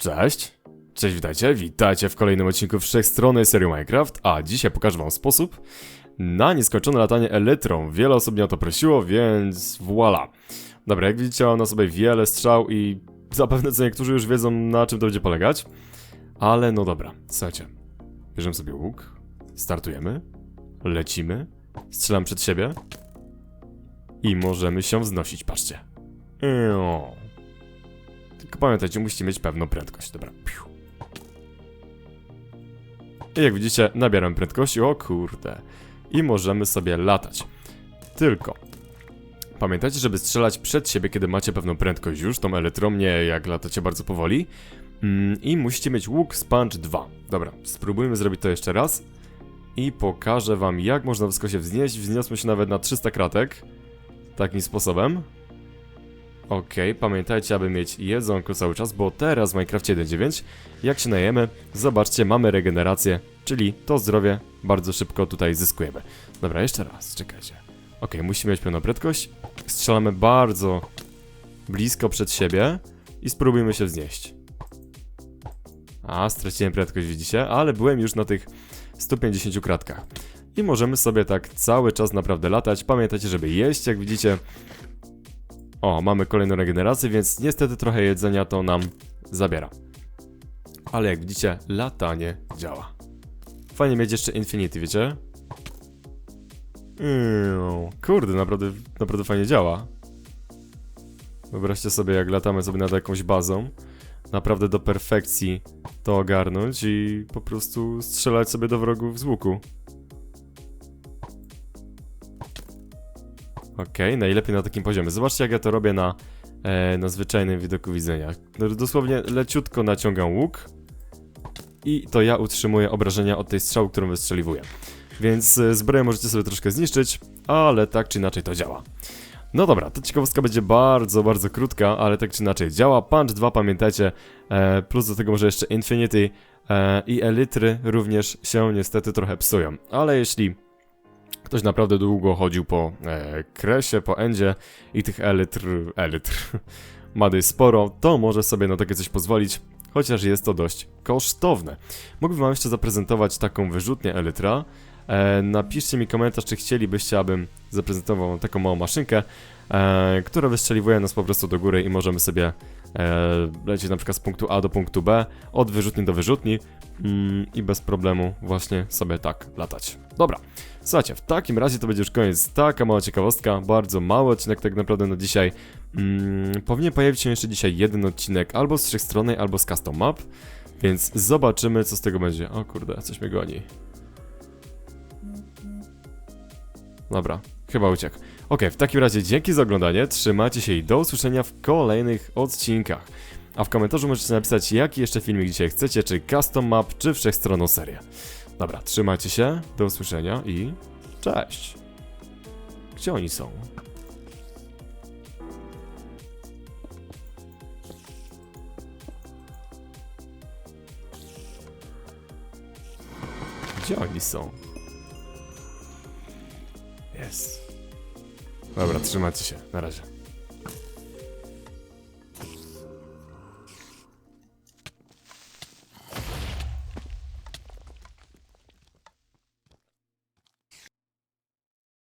Cześć! Cześć, witajcie, witajcie w kolejnym odcinku Wszechstronnej serii Minecraft, a dzisiaj pokażę wam sposób na nieskończone latanie elytrą. Wiele osób mnie o to prosiło, więc voila. Dobra, jak widzicie mam na sobie wiele strzał i zapewne co niektórzy już wiedzą na czym to będzie polegać. Ale no dobra, słuchajcie. Bierzemy sobie łuk, startujemy, lecimy, strzelam przed siebie i możemy się wznosić, patrzcie. Eee. Pamiętajcie, musicie mieć pewną prędkość. Dobra. Piu. I jak widzicie, nabieram prędkości. O kurde. I możemy sobie latać. Tylko. Pamiętajcie, żeby strzelać przed siebie, kiedy macie pewną prędkość już, tą elytrą, nie jak latacie bardzo powoli. Mm, I musicie mieć łuk z punch 2. Dobra, spróbujmy zrobić to jeszcze raz. I pokażę wam, jak można wysoko się wznieść. Wzniosmy się nawet na 300 kratek. Takim sposobem. Okej, pamiętajcie, aby mieć jedzonko cały czas, bo teraz w Minecrafcie 1.9, jak się najemy, zobaczcie, mamy regenerację, czyli to zdrowie bardzo szybko tutaj zyskujemy. Dobra, jeszcze raz, czekajcie. Okej, musimy mieć pełną prędkość, strzelamy bardzo blisko przed siebie i spróbujmy się wznieść. A, straciłem prędkość, widzicie, ale byłem już na tych 150 kratkach. I możemy sobie tak cały czas naprawdę latać. Pamiętajcie, żeby jeść, jak widzicie, o, mamy kolejną regenerację, więc niestety trochę jedzenia to nam zabiera. Ale jak widzicie, latanie działa. Fajnie mieć jeszcze Infinity, wiecie? Eee, kurde, naprawdę, naprawdę fajnie działa. Wyobraźcie sobie, jak latamy sobie nad jakąś bazą. Naprawdę do perfekcji to ogarnąć i po prostu strzelać sobie do wrogów z łuku. Okej, najlepiej na takim poziomie. Zobaczcie, jak ja to robię na, e, na zwyczajnym widoku widzenia. No, dosłownie leciutko naciągam łuk i to ja utrzymuję obrażenia od tej strzały, którą wystrzeliwuję. Więc e, zbroję możecie sobie troszkę zniszczyć, ale tak czy inaczej to działa. No dobra, ta ciekawostka będzie bardzo, bardzo krótka, ale tak czy inaczej działa. Punch 2 pamiętajcie, e, plus do tego może jeszcze Infinity e, i Elitry również się niestety trochę psują. Ale jeśli ktoś naprawdę długo chodził po e, kresie, po endzie i tych elitr, elitr ma dość sporo, to może sobie na takie coś pozwolić, chociaż jest to dość kosztowne. Mógłbym wam jeszcze zaprezentować taką wyrzutnię elytra. E, napiszcie mi komentarz, czy chcielibyście, abym zaprezentował taką małą maszynkę, e, która wystrzeliwuje nas po prostu do góry i możemy sobie e, lecieć na przykład z punktu A do punktu B, od wyrzutni do wyrzutni mm, i bez problemu właśnie sobie tak latać. Dobra, słuchajcie, w takim razie to będzie już koniec. Taka mała ciekawostka, bardzo mały odcinek tak naprawdę na dzisiaj. Mm, powinien pojawić się jeszcze dzisiaj jeden odcinek albo z wszechstronnej, albo z custom map, więc zobaczymy co z tego będzie. O kurde, coś mnie goni. Dobra, chyba uciekł. Ok, w takim razie dzięki za oglądanie, trzymajcie się i do usłyszenia w kolejnych odcinkach. A w komentarzu możecie napisać, jaki jeszcze filmik dzisiaj chcecie, czy custom map, czy wszechstronną serię. Dobra, trzymajcie się, do usłyszenia i cześć. Gdzie oni są? Gdzie oni są? Jest. Dobra, trzymajcie się. Na razie.